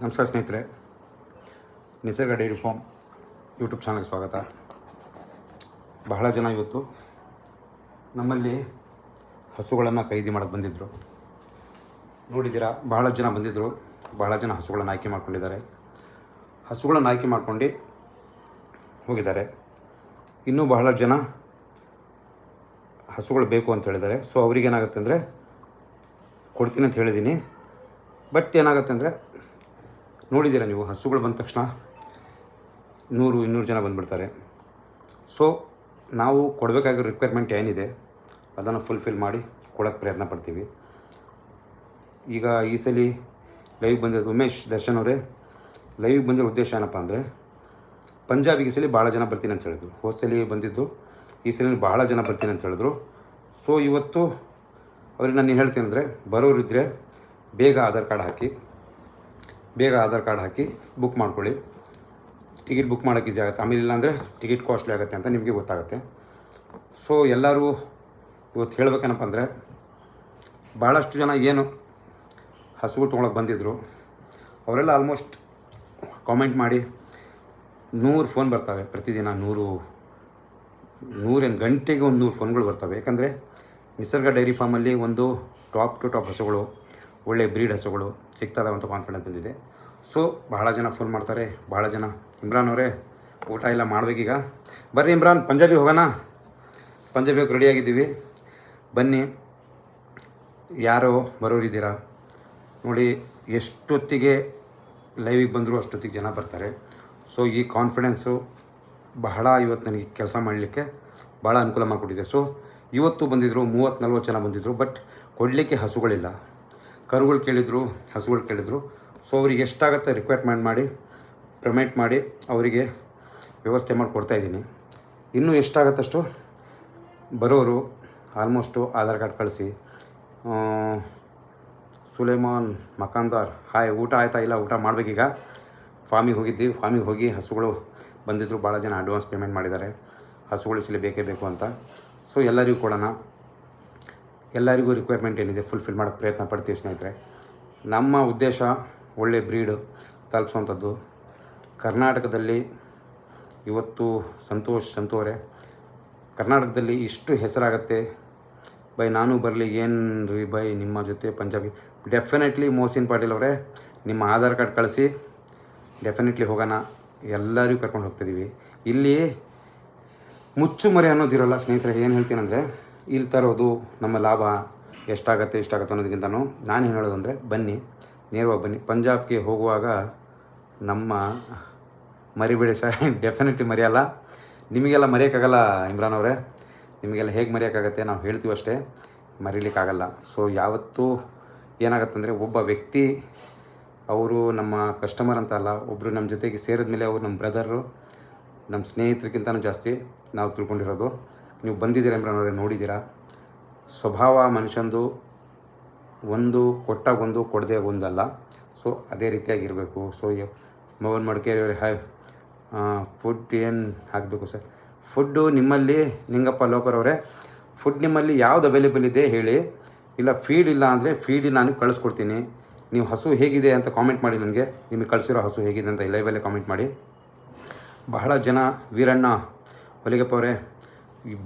ನಮಸ್ಕಾರ ಸ್ನೇಹಿತರೆ. ನಿಸರ್ಗ ಡೈರಿ ಫಾರ್ಮ್ ಯೂಟ್ಯೂಬ್ ಚಾನಲ್ಗೆ ಸ್ವಾಗತ. ಬಹಳ ಜನ ಇವತ್ತು ನಮ್ಮಲ್ಲಿ ಹಸುಗಳನ್ನು ಖರೀದಿ ಮಾಡೋಕ್ಕೆ ಬಂದಿದ್ದರು ನೋಡಿದ್ದೀರಾ, ಬಹಳ ಜನ ಬಂದಿದ್ದರು ಬಹಳ ಜನ ಹಸುಗಳನ್ನು ಆಯ್ಕೆ ಮಾಡ್ಕೊಂಡಿದ್ದಾರೆ. ಹಸುಗಳನ್ನು ಆಯ್ಕೆ ಮಾಡ್ಕೊಂಡು ಹೋಗಿದ್ದಾರೆ. ಇನ್ನೂ ಬಹಳ ಜನ ಹಸುಗಳು ಬೇಕು ಅಂತ ಹೇಳಿದ್ದಾರೆ. ಸೊ ಅವ್ರಿಗೇನಾಗುತ್ತೆ ಅಂದರೆ ಕೊಡ್ತೀನಿ ಅಂತ ಹೇಳಿದ್ದೀನಿ. ಬಟ್ ಏನಾಗುತ್ತೆ ಅಂದರೆ ನೋಡಿದ್ದೀರಾ ನೀವು? ಹಸುಗಳು ಬಂದ ತಕ್ಷಣ ನೂರು, ಇನ್ನೂರು ಜನ ಬಂದುಬಿಡ್ತಾರೆ. ಸೊ ನಾವು ಕೊಡಬೇಕಾಗಿರೋ ರಿಕ್ವೈರ್ಮೆಂಟ್ ಏನಿದೆ, ಅದನ್ನು ಫುಲ್ಫಿಲ್ ಮಾಡಿ ಕೊಡೋಕ್ಕೆ ಪ್ರಯತ್ನ ಪಡ್ತೀವಿ. ಈಗ ಈ ಸಲ ಲೈವ್ ಬಂದಿರೋದು ಉಮೇಶ್ ದರ್ಶನ್ ಅವರೇ. ಲೈವ್ ಬಂದಿರೋ ಉದ್ದೇಶ ಏನಪ್ಪ ಅಂದರೆ, ಪಂಜಾಬಿಗೆ ಸಲ ಭಾಳ ಜನ ಬರ್ತೀನಿ ಅಂತ ಹೇಳಿದ್ರು. ಹೋದ ಸಲ ಬಂದಿದ್ದು, ಈ ಸಲ ಭಾಳ ಜನ ಬರ್ತೀನಿ ಅಂತ ಹೇಳಿದ್ರು. ಸೊ ಇವತ್ತು ಅವ್ರಿಗೆ ನಾನು ಹೇಳ್ತೀನಿ ಅಂದರೆ ಬರೋರಿದ್ದರೆ ಬೇಗ ಆಧಾರ್ ಕಾರ್ಡ್ ಹಾಕಿ ಬೇಗ ಆಧಾರ್ ಕಾರ್ಡ್ ಹಾಕಿ ಬುಕ್ ಮಾಡ್ಕೊಳ್ಳಿ. ಟಿಕೆಟ್ ಬುಕ್ ಮಾಡೋಕ್ಕೆ ಈಸಿ ಆಗುತ್ತೆ. ಆಮೇಲೆ ಇಲ್ಲಾಂದರೆ ಟಿಕೆಟ್ ಕಾಸ್ಟ್ಲಿ ಆಗುತ್ತೆ ಅಂತ ನಿಮಗೆ ಗೊತ್ತಾಗುತ್ತೆ. ಸೊ ಎಲ್ಲರೂ ಇವತ್ತು ಹೇಳ್ಬೇಕೇನಪ್ಪ ಅಂದರೆ ಭಾಳಷ್ಟು ಜನ ಏನು ಹಸುಗಳು ತೊಗೊಳಕ್ಕೆ ಬಂದಿದ್ದರು ಅವರೆಲ್ಲ ಆಲ್ಮೋಸ್ಟ್ ಕಾಮೆಂಟ್ ಮಾಡಿ ನೂರು ಫೋನ್ ಬರ್ತವೆ ಪ್ರತಿದಿನ, ನೂರು ನೂರೇನು ಗಂಟೆಗೆ ಒಂದು ನೂರು ಫೋನ್ಗಳು ಬರ್ತವೆ. ಯಾಕಂದರೆ ನಿಸರ್ಗ ಡೈರಿ ಫಾರ್ಮಲ್ಲಿ ಒಂದು ಟಾಪ್ ಟು ಟಾಪ್ ಹಸುಗಳು ಒಳ್ಳೆ ಬ್ರೀಡ್ ಹಸುಗಳು ಸಿಗ್ತದೆ ಅಂತ ಕಾನ್ಫಿಡೆನ್ಸ್ ಬಂದಿದೆ. ಸೊ ಬಹಳ ಜನ ಫೋನ್ ಮಾಡ್ತಾರೆ ಭಾಳ ಜನ. ಇಮ್ರಾನ್ ಅವರೇ, ಊಟ ಎಲ್ಲ ಮಾಡಬೇಕೀಗ ಬರ್ರಿ ಇಮ್ರಾನ್ ಪಂಜಾಬಿ ಹೋಗೋಣ. ಪಂಜಾಬಿ ಹೋಗಿ ರೆಡಿಯಾಗಿದ್ದೀವಿ ಬನ್ನಿ. ಯಾರೋ ಬರೋರಿದ್ದೀರಾ? ನೋಡಿ, ಎಷ್ಟೊತ್ತಿಗೆ ಲೈವಿಗೆ ಬಂದರೂ ಅಷ್ಟೊತ್ತಿಗೆ ಜನ ಬರ್ತಾರೆ. ಸೊ ಈ ಕಾನ್ಫಿಡೆನ್ಸು ಬಹಳ ಇವತ್ತು ನನಗೆ ಕೆಲಸ ಮಾಡಲಿಕ್ಕೆ ಭಾಳ ಅನುಕೂಲ ಮಾಡಿಕೊಟ್ಟಿದೆ. ಸೊ ಇವತ್ತು ಬಂದಿದ್ದರು ಮೂವತ್ತು ನಲ್ವತ್ತು ಜನ ಬಂದಿದ್ದರು ಬಟ್ ಕೊಡಲಿಕ್ಕೆ ಹಸುಗಳಿಲ್ಲ. ಕರುಗಳು ಕೇಳಿದರು, ಹಸುಗಳು ಕೇಳಿದರು. ಸೊ ಅವ್ರಿಗೆ ಎಷ್ಟಾಗುತ್ತೆ ರಿಕ್ವೈರ್ಮೆಂಟ್ ಮಾಡಿ ಪೇಮೆಂಟ್ ಮಾಡಿ ಅವರಿಗೆ ವ್ಯವಸ್ಥೆ ಮಾಡಿ ಕೊಡ್ತಾಯಿದ್ದೀನಿ ಇನ್ನೂ ಎಷ್ಟಾಗತ್ತಷ್ಟು? ಬರೋರು ಆಲ್ಮೋಸ್ಟು ಆಧಾರ್ ಕಾರ್ಡ್ ಕಳಿಸಿ ಸುಲೇಮಾನ್ ಮಕಾಂದಾರ್, ಹಾಯ್, ಊಟ ಆಯ್ತಾ ಇಲ್ಲ, ಊಟ ಮಾಡಬೇಕೀಗ ಫಾರ್ಮಿಗೆ ಹೋಗಿದ್ದೀವಿ ಫಾರ್ಮಿಗೆ ಹೋಗಿ ಹಸುಗಳು ಬಂದಿದ್ದರು ಭಾಳ ಜನ ಅಡ್ವಾನ್ಸ್ ಪೇಮೆಂಟ್ ಮಾಡಿದ್ದಾರೆ. ಹಸುಗಳು ಬೇಕೇ ಬೇಕು ಅಂತ. ಸೊ ಎಲ್ಲರಿಗೂ ಕೊಡೋಣ. ಎಲ್ಲರಿಗೂ ರಿಕ್ವೈರ್ಮೆಂಟ್ ಏನಿದೆ ಫುಲ್ಫಿಲ್ ಮಾಡೋಕ್ಕೆ ಪ್ರಯತ್ನ ಪಡ್ತೀವಿ ಸ್ನೇಹಿತರೆ. ನಮ್ಮ ಉದ್ದೇಶ ಒಳ್ಳೆ ಬ್ರೀಡ್ ತಲುಪಿಸುವಂಥದ್ದು ಕರ್ನಾಟಕದಲ್ಲಿ ಇವತ್ತು ಸಂತೋಷ್ ಸಂತೋರೆ, ಕರ್ನಾಟಕದಲ್ಲಿ ಇಷ್ಟು ಹೆಸರಾಗತ್ತೆ. ಬೈ ನಾನು ಬರಲಿ, ಏನು ರೀ ಬೈ ನಿಮ್ಮ ಜೊತೆ ಪಂಜಾಬಿ ಡೆಫಿನೆಟ್ಲಿ ಮೋಸಿನ್ ಪಾಟೀಲ್ ಅವರೇ, ನಿಮ್ಮ ಆಧಾರ್ ಕಾರ್ಡ್ ಕಳಿಸಿ ಡೆಫಿನೆಟ್ಲಿ ಹೋಗೋಣ. ಎಲ್ಲರಿಗೂ ಕರ್ಕೊಂಡು ಹೋಗ್ತಿದ್ದೀವಿ ಇಲ್ಲಿ ಮುಚ್ಚು ಮರೆ ಅನ್ನೋದಿರೋಲ್ಲ ಸ್ನೇಹಿತರೆ, ಏನು ಹೇಳ್ತೀನಂದರೆ ಇಲ್ಲಿ ತರೋದು ನಮ್ಮ ಲಾಭ ಎಷ್ಟಾಗತ್ತೆ ಎಷ್ಟಾಗತ್ತೆ ಅನ್ನೋದಕ್ಕಿಂತನೂ ನಾನು ಹೇಳೋದು ಅಂದರೆ ಬನ್ನಿ, ನೇರವಾಗಿ ಬನ್ನಿ. ಪಂಜಾಬ್ಗೆ ಹೋಗುವಾಗ ನಮ್ಮ ಮರಿಬೇಡಿ ಸರ್ ಡೆಫಿನೆಟ್ಲಿ ಮರೆಯಲ್ಲ. ನಿಮಗೆಲ್ಲ ಮರೆಯೋಕ್ಕಾಗಲ್ಲ ಇಮ್ರಾನ್ ಅವರೇ? ನಿಮಗೆಲ್ಲ ಹೇಗೆ ಮರೆಯೋಕ್ಕಾಗತ್ತೆ? ನಾವು ಹೇಳ್ತೀವಿ ಅಷ್ಟೇ, ಮರೀಲಿಕ್ಕಾಗಲ್ಲ. ಸೊ ಯಾವತ್ತೂ ಏನಾಗತ್ತಂದರೆ ಒಬ್ಬ ವ್ಯಕ್ತಿ, ಅವರು ನಮ್ಮ ಕಸ್ಟಮರ್ ಅಂತ ಅಲ್ಲ ಒಬ್ಬರು ನಮ್ಮ ಜೊತೆಗೆ ಸೇರಿದ ಮೇಲೆ ಅವರು ನಮ್ಮ ಬ್ರದರು ನಮ್ಮ ಸ್ನೇಹಿತರಿಗಿಂತನೂ ಜಾಸ್ತಿ ನಾವು ತಿಳ್ಕೊಂಡಿರೋದು. ನೀವು ಬಂದಿದ್ದೀರ ಅವರೇ ನೋಡಿದ್ದೀರಾ? ಸ್ವಭಾವ ಮನುಷ್ಯಂದು ಒಂದು ಕೊಟ್ಟಾಗ ಒಂದು, ಕೊಡದೆ ಒಂದಲ್ಲ. ಸೊ ಅದೇ ರೀತಿಯಾಗಿರಬೇಕು. ಸೊ ಮೋಹನ್ ಮಡಿಕೇರಿ ಅವರೇ ಹಾಯ್ ಫುಡ್ ಏನು ಹಾಕಬೇಕು ಸರ್? ಫುಡ್ಡು ನಿಮ್ಮಲ್ಲಿ, ನಿಂಗಪ್ಪ ಲೋಕರವರೇ ಫುಡ್ ನಿಮ್ಮಲ್ಲಿ ಯಾವ್ದು ಅವೈಲೇಬಲ್ ಇದೆ ಹೇಳಿ. ಇಲ್ಲ ಫೀಡ್ ಇಲ್ಲ ಅಂದರೆ ಫೀಡ್ ನಾನು ಕಳಿಸ್ಕೊಡ್ತೀನಿ. ನೀವು ಹಸು ಹೇಗಿದೆ ಅಂತ ಕಾಮೆಂಟ್ ಮಾಡಿ ನನಗೆ. ನಿಮಗೆ ಕಳಿಸಿರೋ ಹಸು ಹೇಗಿದೆ ಅಂತ ಲೈವಲ್ಲೇ ಕಾಮೆಂಟ್ ಮಾಡಿ. ಬಹಳ ಜನ ವೀರಣ್ಣ ಹೊಲಿಗಪ್ಪ ಅವರೇ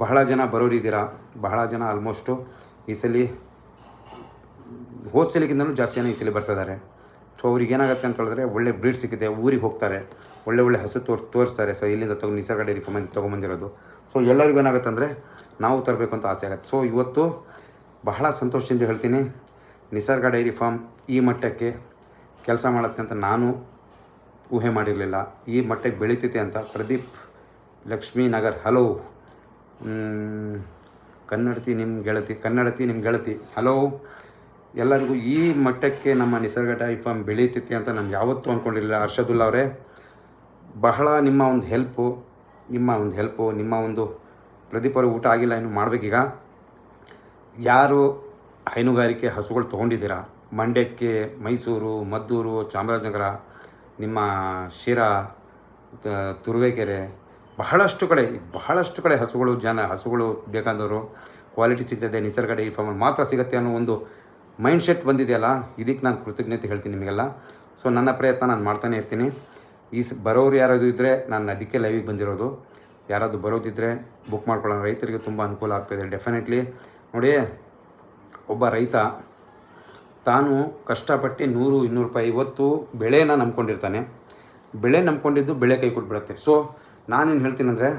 ಬಹಳ ಜನ ಬರೋರಿದ್ದೀರಾ? ಬಹಳ ಜನ ಆಲ್ಮೋಸ್ಟು ಈ ಸಲ ಹೋದ ಸಲಿಗಿಂತಲೂ ಜಾಸ್ತಿ ಜನ ಈ ಸಲ ಬರ್ತಿದ್ದಾರೆ ಸೊ ಅವ್ರಿಗೆ ಏನಾಗುತ್ತೆ ಅಂತ ಹೇಳಿದ್ರೆ ಒಳ್ಳೆ ಬ್ರೀಡ್ ಸಿಕ್ಕಿದೆ, ಊರಿಗೆ ಹೋಗ್ತಾರೆ, ಒಳ್ಳೆ ಒಳ್ಳೆ ಹಸು ತೋರ್, ತೋರಿಸ್ತಾರೆ. ಸೊ ಇಲ್ಲಿಂದ ತಗೊಂಡು ನಿಸರ್ಗ ಡೈರಿ ಫಾರ್ಮಿಂದ ತೊಗೊಂಬಂದಿರೋದು ಸೊ ಎಲ್ಲರಿಗೂ ಏನಾಗುತ್ತೆ ಅಂದರೆ ನಾವು ತರಬೇಕು ಅಂತ ಆಸೆ ಆಗುತ್ತೆ. ಸೊ ಇವತ್ತು ಬಹಳ ಸಂತೋಷದಿಂದ ಹೇಳ್ತೀನಿ, ನಿಸರ್ಗ ಡೈರಿ ಫಾರ್ಮ್ ಈ ಮಟ್ಟಕ್ಕೆ ಕೆಲಸ ಮಾಡುತ್ತೆ ಅಂತ ನಾನು ಊಹೆ ಮಾಡಿರಲಿಲ್ಲ. ಈ ಮಟ್ಟಕ್ಕೆ ಬೆಳೀತೈತೆ ಅಂತ ಪ್ರದೀಪ್ ಲಕ್ಷ್ಮೀ ನಗರ್ ಹಲೋ ಕನ್ನಡತಿ ನಿಮ್ಮ ಗೆಳತಿ, ಕನ್ನಡತಿ ನಿಮ್ಮ ಗೆಳತಿ. ಹಲೋ ಎಲ್ಲರಿಗೂ ಈ ಮಟ್ಟಕ್ಕೆ ನಮ್ಮ ನಿಸರ್ಗ ಟೈಪ್ ಫಾರ್ಮ್ ಅಂತ ನಾನು ಯಾವತ್ತೂ ಅಂದ್ಕೊಂಡಿಲ್ಲ ಅರ್ಷದುಲ್ಲ ಅವರೇ, ಬಹಳ ನಿಮ್ಮ ಒಂದು ಹೆಲ್ಪು, ನಿಮ್ಮ ಒಂದು ಹೆಲ್ಪು, ನಿಮ್ಮ ಒಂದು ಪ್ರತಿಪರ ಊಟ ಆಗಿಲ್ಲ ಏನು ಮಾಡಬೇಕೀಗ. ಯಾರು ಹೈನುಗಾರಿಕೆ ಹಸುಗಳು ತೊಗೊಂಡಿದ್ದೀರಾ? ಮಂಡ್ಯಕ್ಕೆ, ಮೈಸೂರು, ಮದ್ದೂರು, ಚಾಮರಾಜನಗರ, ನಿಮ್ಮ ಶಿರಾ ತುರುವೇಕೆರೆ ಬಹಳಷ್ಟು ಕಡೆ ಬಹಳಷ್ಟು ಕಡೆ ಹಸುಗಳು, ಜನ ಹಸುಗಳು ಬೇಕಾದವರು ಕ್ವಾಲಿಟಿ ಸಿಗ್ತದೆ, ನಿಸರ್ಗ ಡೈರಿ ಫಾರ್ಮ್ ಮಾತ್ರ ಸಿಗುತ್ತೆ ಅನ್ನೋ ಒಂದು ಮೈಂಡ್ ಸೆಟ್ ಬಂದಿದೆಯಲ್ಲ, ಇದಕ್ಕೆ ನಾನು ಕೃತಜ್ಞತೆ ಹೇಳ್ತೀನಿ ನಿಮಗೆಲ್ಲ. ಸೊ ನನ್ನ ಪ್ರಯತ್ನ ನಾನು ಮಾಡ್ತಾನೆ ಇರ್ತೀನಿ. ಈ ಸ, ಬರೋರು ಯಾರಾದರೂ ಇದ್ದರೆ ನಾನು ಅದಕ್ಕೆ ಲೈವಿಗೆ ಬಂದಿರೋದು. ಯಾರಾದರೂ ಬರೋದಿದ್ದರೆ ಬುಕ್ ಮಾಡ್ಕೊಳ್ಳೋಣ. ರೈತರಿಗೆ ತುಂಬ ಅನುಕೂಲ ಆಗ್ತಾಯಿದೆ ಡೆಫಿನೆಟ್ಲಿ ನೋಡಿ, ಒಬ್ಬ ರೈತ ತಾನು ಕಷ್ಟಪಟ್ಟು ನೂರು, ಇನ್ನೂರು ರೂಪಾಯಿ ಇವತ್ತು ಬೆಳೆನ ನಂಬ್ಕೊಂಡಿರ್ತಾನೆ. ಬೆಳೆ ನಂಬ್ಕೊಂಡಿದ್ದು ಬೆಳೆ ಕೈ ಕೊಟ್ಬಿಡುತ್ತೆ. ಸೊ ನಾನೇನು ಹೇಳ್ತೀನಂದರೆ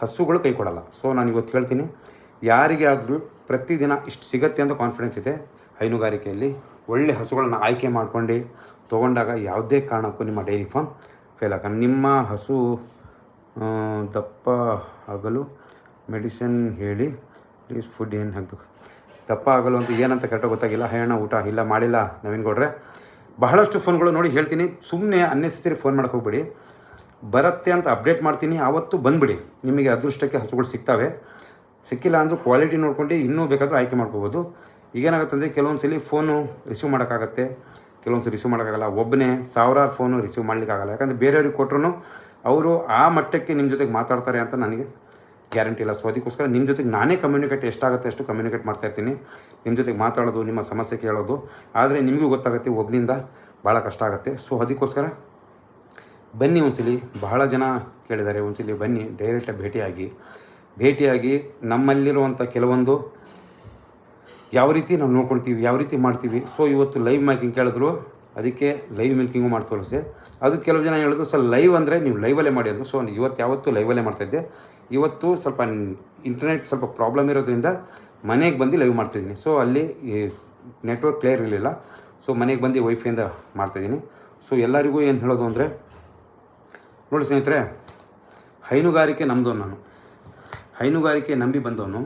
ಹಸುಗಳು ಕೈ ಕೊಡಲ್ಲ. ಸೊ ನಾನು ಇವತ್ತು ಹೇಳ್ತೀನಿ, ಯಾರಿಗೆ ಆದರೂ ಪ್ರತಿದಿನ ಇಷ್ಟು ಸಿಗತ್ತೆ ಅಂತ ಕಾನ್ಫಿಡೆನ್ಸ್ ಇದೆ, ಹೈನುಗಾರಿಕೆಯಲ್ಲಿ ಒಳ್ಳೆ ಹಸುಗಳನ್ನು ಆಯ್ಕೆ ಮಾಡ್ಕೊಂಡು ತೊಗೊಂಡಾಗ ಯಾವುದೇ ಕಾರಣಕ್ಕೂ ನಿಮ್ಮ ಡೈರಿ ಫಾರ್ಮ್ ಫೇಲ್ ಆಗಲ್ಲ. ನಿಮ್ಮ ಹಸು ದಪ್ಪ ಆಗಲು ಮೆಡಿಸಿನ್ ಹೇಳಿ ಪ್ಲೀಸ್ ಫುಡ್ ಏನು ಹಾಕಬೇಕು? ದಪ್ಪ ಆಗಲು ಅಂತ ಏನಂತ ಕರೆಕ್ಟಾಗಿ ಗೊತ್ತಾಗಿಲ್ಲ. ಹೇಳೋಣ ಊಟ ಇಲ್ಲ, ಮಾಡಿಲ್ಲ ನವೀನ್ ಗೌಡ್ರೆ. ಬಹಳಷ್ಟು ಫೋನ್ಗಳು ನೋಡಿ ಹೇಳ್ತೀನಿ. ಸುಮ್ಮನೆ ಅನ್ನೆಸೆಸರಿ ಫೋನ್ ಮಾಡೋಕ್ಕೆ ಹೋಗ್ಬೇಡಿ. ಬರುತ್ತೆ ಅಂತ ಅಪ್ಡೇಟ್ ಮಾಡ್ತೀನಿ. ಆವತ್ತು ಬಂದುಬಿಡಿ. ನಿಮಗೆ ಅದೃಷ್ಟಕ್ಕೆ ಹಸುಗಳು ಸಿಗ್ತವೆ. ಸಿಕ್ಕಿಲ್ಲ ಅಂದರೂ ಕ್ವಾಲಿಟಿ ನೋಡ್ಕೊಂಡು ಇನ್ನೂ ಬೇಕಾದರೂ ಆಯ್ಕೆ ಮಾಡ್ಕೋಬೋದು. ಈಗೇನಾಗುತ್ತೆ ಅಂದರೆ ಕೆಲವೊಂದು ಸಲ ಫೋನು ರಿಸೀವ್ ಮಾಡೋಕ್ಕಾಗತ್ತೆ. ಕೆಲವೊಂದು ರಿಸೀವ್ ಮಾಡೋಕ್ಕಾಗಲ್ಲ. ಒಬ್ಬನೇ ಸಾವಿರಾರು ಫೋನು ರಿಸೀವ್ ಮಾಡಲಿಕ್ಕಾಗಲ್ಲ. ಯಾಕಂದರೆ ಬೇರೆಯವ್ರಿಗೆ ಕೊಟ್ಟರು ಅವರು ಆ ಮಟ್ಟಕ್ಕೆ ನಿಮ್ಮ ಜೊತೆಗೆ ಮಾತಾಡ್ತಾರೆ ಅಂತ ನನಗೆ ಗ್ಯಾರಂಟಿ ಇಲ್ಲ. ಸೊ ಅದಕ್ಕೋಸ್ಕರ ನಿಮ್ಮ ಜೊತೆಗೆ ನಾನೇ ಕಮ್ಯುನಿಕೇಟ್ ಎಷ್ಟಾಗುತ್ತೆ ಅಷ್ಟು ಕಮ್ಯುನಿಕೇಟ್ ಮಾಡ್ತಾ ಇರ್ತೀನಿ. ನಿಮ್ಮ ಜೊತೆಗೆ ಮಾತಾಡೋದು, ನಿಮ್ಮ ಸಮಸ್ಯೆ ಕೇಳೋದು. ಆದರೆ ನಿಮಗೂ ಗೊತ್ತಾಗುತ್ತೆ ಒಬ್ಬನಿಂದ ಭಾಳ ಕಷ್ಟ ಆಗುತ್ತೆ. ಸೊ ಅದಕ್ಕೋಸ್ಕರ ಬನ್ನಿ ಒಂದ್ಸಲಿ, ಬಹಳ ಜನ ಕೇಳಿದ್ದಾರೆ, ಒಂದ್ಸಲಿ ಬನ್ನಿ ಡೈರೆಕ್ಟಾಗಿ ಭೇಟಿಯಾಗಿ. ಭೇಟಿಯಾಗಿ ನಮ್ಮಲ್ಲಿರುವಂಥ ಕೆಲವೊಂದು ಯಾವ ರೀತಿ ನಾವು ನೋಡ್ಕೊಳ್ತೀವಿ, ಯಾವ ರೀತಿ ಮಾಡ್ತೀವಿ. ಸೊ ಇವತ್ತು ಲೈವ್ ಮೇಕಿಂಗ್ ಕೇಳಿದ್ರು, ಅದಕ್ಕೆ ಲೈವ್ ಮಿಲ್ಕಿಂಗು ಮಾಡಿ ಸರ್ ಅದು ಕೆಲವು ಜನ ಹೇಳಿದ್ರು, ಸರ್ ಲೈವ್ ಅಂದರೆ ನೀವು ಲೈವಲ್ಲೇ ಮಾಡಿ ಅಂದರು. ಸೊ ಇವತ್ತು ಯಾವತ್ತೂ ಲೈವಲ್ಲೇ ಮಾಡ್ತಾಯಿದ್ದೆ ಇವತ್ತು ಸ್ವಲ್ಪ ಇಂಟರ್ನೆಟ್ ಸ್ವಲ್ಪ ಪ್ರಾಬ್ಲಮ್ ಇರೋದ್ರಿಂದ ಮನೆಗೆ ಬಂದು ಲೈವ್ ಮಾಡ್ತಾಯಿದ್ದೀನಿ ಸೊ ಅಲ್ಲಿ ನೆಟ್ವರ್ಕ್ ಕ್ಲಿಯರ್ ಇರಲಿಲ್ಲ. ಸೊ ಮನೆಗೆ ಬಂದು ವೈಫೈಯಿಂದ ಮಾಡ್ತಾಯಿದ್ದೀನಿ ಸೊ ಎಲ್ಲರಿಗೂ ಏನು ಹೇಳೋದು ಅಂದರೆ ನೋಡಿ ಸ್ನೇಹಿತರೆ, ಹೈನುಗಾರಿಕೆ ನಮ್ಮದು ನಾನು. ಹೈನುಗಾರಿಕೆ ನಂಬಿ ಬಂದವನು.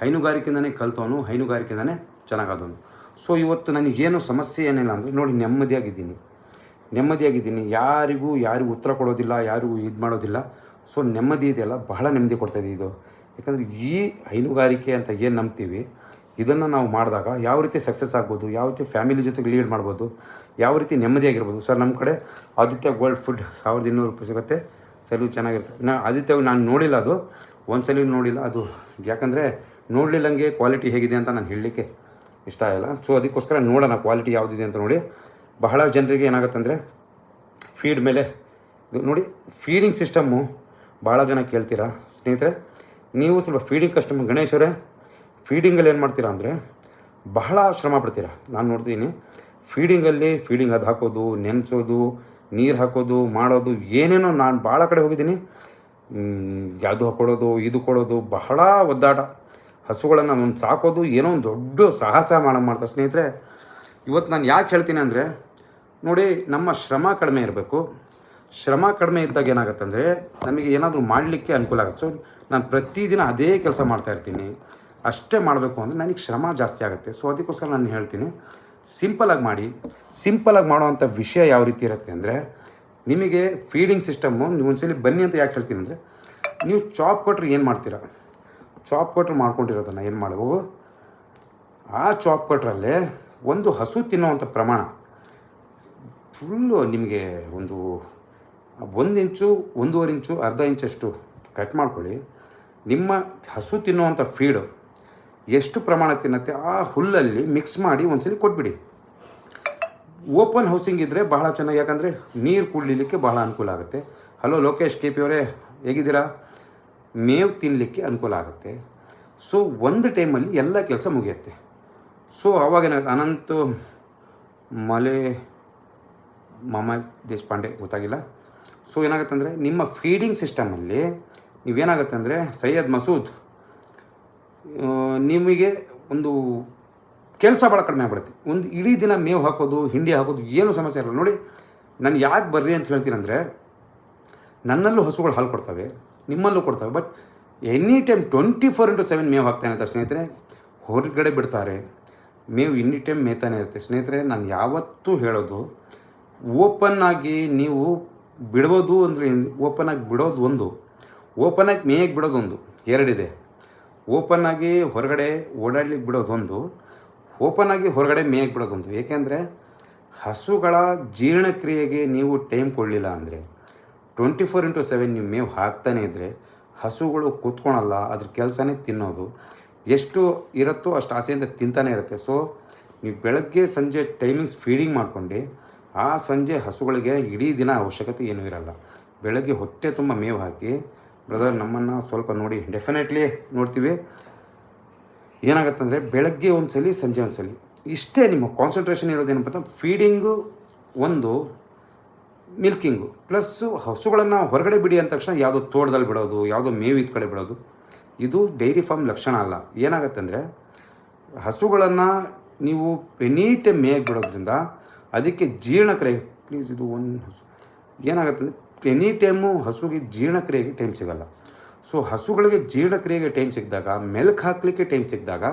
ಹೈನುಗಾರಿಕೆಯಿಂದನೇ ಕಲ್ತವನು, ಹೈನುಗಾರಿಕೆಯಿಂದನೇ ಚೆನ್ನಾಗಾದವನು. ಸೊ ಇವತ್ತು ನನಗೇನು ಸಮಸ್ಯೆ ಏನಿಲ್ಲ ಅಂದರೆ, ನೋಡಿ ನೆಮ್ಮದಿಯಾಗಿದ್ದೀನಿ. ನೆಮ್ಮದಿಯಾಗಿದ್ದೀನಿ. ಯಾರಿಗೂ ಯಾರಿಗೂ ಉತ್ತರ ಕೊಡೋದಿಲ್ಲ, ಯಾರಿಗೂ ಇದು ಮಾಡೋದಿಲ್ಲ. ಸೊ ನೆಮ್ಮದಿ ಇದೆಯಲ್ಲ, ಬಹಳ ನೆಮ್ಮದಿ ಕೊಡ್ತಾಯಿದೆ ಇದು. ಯಾಕಂದರೆ ಈ ಹೈನುಗಾರಿಕೆ ಅಂತ ಏನು ನಂಬ್ತೀವಿ ಇದನ್ನು ನಾವು ಮಾಡಿದಾಗ ಯಾವ ರೀತಿ ಸಕ್ಸಸ್ ಆಗ್ಬೋದು, ಯಾವ ರೀತಿ ಫ್ಯಾಮಿಲಿ ಜೊತೆಗೆ ಲೀಡ್ ಮಾಡ್ಬೋದು, ಯಾವ ರೀತಿ ನೆಮ್ಮದಿಯಾಗಿರ್ಬೋದು. ಸರ್ ನಮ್ಮ ಕಡೆ ಆದಿತ್ಯ ಗೋಲ್ಡ್ ಫುಡ್ ಸಾವಿರದ ಇನ್ನೂರು ರೂಪಾಯಿ ಸಿಗುತ್ತೆ. ಸರಿ ಚೆನ್ನಾಗಿರುತ್ತೆ. ನಾ ಆದಿತ್ಯ ನಾನು ನೋಡಿಲ್ಲ ಅದು. ಒಂದು ಸಲ ನೋಡಿಲ್ಲ ಅದು. ಯಾಕಂದರೆ ನೋಡಲಿಲ್ಲಂಗೆ ಕ್ವಾಲಿಟಿ ಹೇಗಿದೆ ಅಂತ ನಾನು ಹೇಳಲಿಕ್ಕೆ ಇಷ್ಟ ಆಗಿಲ್ಲ. ಸೊ ಅದಕ್ಕೋಸ್ಕರ ನೋಡೋಣ ಕ್ವಾಲಿಟಿ ಯಾವುದಿದೆ ಅಂತ ನೋಡಿ. ಬಹಳ ಜನರಿಗೆ ಏನಾಗುತ್ತೆ ಅಂದರೆ ಫೀಡ್ ಮೇಲೆ ಇದು ನೋಡಿ ಫೀಡಿಂಗ್ ಸಿಸ್ಟಮ್ಮು ಭಾಳ ಜನ ಕೇಳ್ತೀರಾ? ಸ್ನೇಹಿತರೆ, ನೀವು ಸ್ವಲ್ಪ ಫೀಡಿಂಗ್ ಕಸ್ಟಮರ್ ಗಣೇಶ್ ಅವರೇ ಫೀಡಿಂಗಲ್ಲಿ ಏನು ಮಾಡ್ತೀರಾ ಅಂದರೆ ಬಹಳ ಶ್ರಮ ಪಡ್ತೀರಾ? ನಾನು ನೋಡ್ತೀನಿ. ಫೀಡಿಂಗಲ್ಲಿ ಫೀಡಿಂಗ್ ಅದು ಹಾಕೋದು, ನೆನೆಸೋದು, ನೀರು ಹಾಕೋದು, ಮಾಡೋದು, ಏನೇನೋ ನಾನು ಭಾಳ ಕಡೆ ಹೋಗಿದ್ದೀನಿ. ಯಾವುದು ಕೊಡೋದು ಇದು ಕೊಡೋದು, ಬಹಳ ಒದ್ದಾಟ. ಹಸುಗಳನ್ನು ಒಂದು ಸಾಕೋದು, ಏನೋ ಒಂದು ದೊಡ್ಡ ಸಾಹಸ ಮಾಡ, ಮಾಡ್ತಾರೆ. ಸ್ನೇಹಿತರೆ ಇವತ್ತು ನಾನು ಯಾಕೆ ಹೇಳ್ತೀನಿ ಅಂದರೆ, ನೋಡಿ, ನಮ್ಮ ಶ್ರಮ ಕಡಿಮೆ ಇರಬೇಕು. ಶ್ರಮ ಕಡಿಮೆ ಇದ್ದಾಗ ಏನಾಗುತ್ತೆ ಅಂದರೆ ನಮಗೆ ಏನಾದರೂ ಮಾಡಲಿಕ್ಕೆ ಅನುಕೂಲ ಆಗುತ್ತೆ. ಸೊ ನಾನು ಪ್ರತಿದಿನ ಅದೇ ಕೆಲಸ ಮಾಡ್ತಾ ಇರ್ತೀನಿ. ಅಷ್ಟೇ ಮಾಡಬೇಕು ಅಂದರೆ ನನಗೆ ಶ್ರಮ ಜಾಸ್ತಿ ಆಗುತ್ತೆ. ಸೊ ಅದಕ್ಕೋಸ್ಕರ ನಾನು ಹೇಳ್ತೀನಿ ಸಿಂಪಲಾಗಿ ಮಾಡಿ. ಸಿಂಪಲಾಗಿ ಮಾಡುವಂಥ ವಿಷಯ ಯಾವ ರೀತಿ ಇರುತ್ತೆ ಅಂದರೆ, ನಿಮಗೆ ಫೀಡಿಂಗ್ ಸಿಸ್ಟಮ್ಮು ನೀವು ಒಂದ್ಸಲಿ ಬನ್ನಿ ಅಂತ ಯಾಕೆ ಹೇಳ್ತೀನಿ ಅಂದರೆ, ನೀವು ಚಾಪ್ ಕೊಟ್ಟರೆ ಏನು ಮಾಡ್ತೀರಾ? ಚಾಪ್ ಕೊಟ್ಟರೆ ಮಾಡ್ಕೊಂಡಿರೋದನ್ನು ಏನು ಮಾಡಬೇಕು ಆ ಚಾಪ್ ಕೊಟ್ರಲ್ಲೇ ಒಂದು ಹಸು ತಿನ್ನುವಂಥ ಪ್ರಮಾಣ ಫುಲ್ಲು ನಿಮಗೆ ಒಂದು ಒಂದು ಇಂಚು, ಒಂದೂವರೆ ಇಂಚು, ಅರ್ಧ ಇಂಚಷ್ಟು ಕಟ್ ಮಾಡ್ಕೊಳ್ಳಿ. ನಿಮ್ಮ ಹಸು ತಿನ್ನುವಂಥ ಫೀಡು ಎಷ್ಟು ಪ್ರಮಾಣ ತಿನ್ನತ್ತೆ ಆ ಹುಲ್ಲಲ್ಲಿ ಮಿಕ್ಸ್ ಮಾಡಿ ಒಂದ್ಸಲಿ ಕೊಟ್ಬಿಡಿ. ಓಪನ್ ಹೌಸಿಂಗ್ ಇದ್ದರೆ ಬಹಳ ಚೆನ್ನಾಗಿ, ಯಾಕಂದರೆ ನೀರು ಕುಡಿಲಿಕ್ಕೆ ಬಹಳ ಅನುಕೂಲ ಆಗುತ್ತೆ. ಹಲೋ ಲೋಕೇಶ್ ಕೆ ಪಿ ಅವರೇ, ಹೇಗಿದ್ದೀರಾ? ಮೇವು ತಿನ್ನಲಿಕ್ಕೆ ಅನುಕೂಲ ಆಗುತ್ತೆ. ಸೊ ಒಂದು ಟೈಮಲ್ಲಿ ಎಲ್ಲ ಕೆಲಸ ಮುಗಿಯುತ್ತೆ. ಸೊ ಅವಾಗೇನಾಗುತ್ತೆ ಅನಂತ, ಮಲೆ, ಮಾಮ ದೇಶಪಾಂಡೆ ಗೊತ್ತಾಗಿಲ್ಲ. ಸೊ ಏನಾಗುತ್ತೆ ಅಂದರೆ ನಿಮ್ಮ ಫೀಡಿಂಗ್ ಸಿಸ್ಟಮಲ್ಲಿ ನೀವೇನಾಗುತ್ತೆ ಅಂದರೆ ಸೈಯದ್ ಮಸೂದ್ ನಿಮಗೆ ಒಂದು ಕೆಲಸ ಭಾಳ ಕಡಿಮೆ ಆಗ್ಬಿಡುತ್ತೆ. ಒಂದು ಇಡೀ ದಿನ ಮೇವು ಹಾಕೋದು, ಹಿಂಡಿ ಹಾಕೋದು ಏನೂ ಸಮಸ್ಯೆ ಇರಲ್ಲ. ನೋಡಿ, ನಾನು ಯಾಕೆ ಬರ್ರಿ ಅಂತ ಹೇಳ್ತೀನಿ ಅಂದರೆ, ನನ್ನಲ್ಲೂ ಹಸುಗಳು ಹಾಲು ಕೊಡ್ತವೆ, ನಿಮ್ಮಲ್ಲೂ ಕೊಡ್ತವೆ but any time twenty four into seven ಮೇವು ಹಾಕ್ತಾನೆ ಅಂತ ಸ್ನೇಹಿತರೆ, ಹೊರಗಡೆ ಬಿಡ್ತಾರೆ, ಮೇವು ಎನಿ ಟೈಮ್ ಮೇತಾನೆ ಇರುತ್ತೆ. ಸ್ನೇಹಿತರೆ, ನಾನು ಯಾವತ್ತೂ ಹೇಳೋದು ಓಪನ್ ಆಗಿ ನೀವು ಬಿಡ್ಬೋದು ಅಂದರೆ ಓಪನ್ ಆಗಿ ಬಿಡೋದು ಒಂದು ಓಪನ್ ಆಗಿ ಮೇಯಕ್ಕೆ ಬಿಡೋದು ಒಂದು, ಎರಡಿದೆ. ಓಪನ್ ಆಗಿ ಹೊರಗಡೆ ಓಡಾಡ್ಲಿಕ್ಕೆ ಬಿಡೋದೊಂದು, ಓಪನ್ ಆಗಿ ಹೊರಗಡೆ ಮೇಯಕ್ಕೆ ಬಿಡೋದೊಂದು. ಏಕೆಂದರೆ ಹಸುಗಳ ಜೀರ್ಣಕ್ರಿಯೆಗೆ ನೀವು ಟೈಮ್ ಕೊಡಲಿಲ್ಲ ಅಂದರೆ, ಟ್ವೆಂಟಿ ಫೋರ್ ಇಂಟು ಸೆವೆನ್ ನೀವು ಮೇವು ಹಾಕ್ತಾನೆ ಇದ್ದರೆ ಹಸುಗಳು ಕೂತ್ಕೊಳಲ್ಲ, ಅದ್ರ ಕೆಲಸನೇ ತಿನ್ನೋದು. ಎಷ್ಟು ಇರುತ್ತೋ ಅಷ್ಟು ಆಸೆಯಿಂದ ತಿಂತಾನೆ ಇರುತ್ತೆ. ಸೊ ನೀವು ಬೆಳಗ್ಗೆ, ಸಂಜೆ ಟೈಮಿಂಗ್ಸ್ ಫೀಡಿಂಗ್ ಮಾಡ್ಕೊಂಡು ಆ ಸಂಜೆ ಹಸುಗಳಿಗೆ ಇಡೀ ದಿನ ಅವಶ್ಯಕತೆ ಏನೂ ಇರಲ್ಲ. ಬೆಳಗ್ಗೆ ಹೊಟ್ಟೆ ತುಂಬ ಮೇವು ಹಾಕಿ ಬ್ರದರ್ ನಮ್ಮನ್ನು ಸ್ವಲ್ಪ ನೋಡಿ ಡೆಫಿನೆಟ್ಲಿ ನೋಡ್ತೀವಿ. ಏನಾಗುತ್ತಂದರೆ, ಬೆಳಗ್ಗೆ ಒಂದು ಸಲ ಸಂಜೆ ಒಂದು ಸಲ ಇಷ್ಟೇ ನಿಮ್ಮ ಕಾನ್ಸಂಟ್ರೇಷನ್ ಇರೋದೇನಪ್ಪ ಅಂತ ಫೀಡಿಂಗು ಒಂದು ಮಿಲ್ಕಿಂಗು ಪ್ಲಸ್ಸು ಹಸುಗಳನ್ನು ಹೊರಗಡೆ ಬಿಡಿ ಅಂದ ತಕ್ಷಣ ಯಾವುದೋ ತೋಟದಲ್ಲಿ ಬಿಡೋದು, ಯಾವುದೋ ಮೇವಿದ ಕಡೆ ಬಿಡೋದು. ಇದು ಡೈರಿ ಫಾರ್ಮ್ ಲಕ್ಷಣ ಅಲ್ಲ. ಏನಾಗತ್ತಂದರೆ, ಹಸುಗಳನ್ನು ನೀವು ಎನಿ ಟೈಮ್ ಬಿಡೋದ್ರಿಂದ, ಅದಕ್ಕೆ ಜೀರ್ಣಕ್ರಿಯೆ ಪ್ಲೀಸ್ ಇದು ಒಂದು ಹಸು. ಏನಾಗುತ್ತಂದರೆ ಎನಿ ಟೈಮು ಹಸುಗೆ ಜೀರ್ಣಕ್ರಿಯೆಗೆ ಟೈಮ್ ಸಿಗಲ್ಲ. ಸೊ ಹಸುಗಳಿಗೆ ಜೀರ್ಣಕ್ರಿಯೆಗೆ ಟೈಮ್ ಸಿಕ್ಕಿದಾಗ ಮೆಲ್ಕ್ ಹಾಕಲಿಕ್ಕೆ ಟೈಮ್ ಸಿಕ್ಕಿದಾಗ,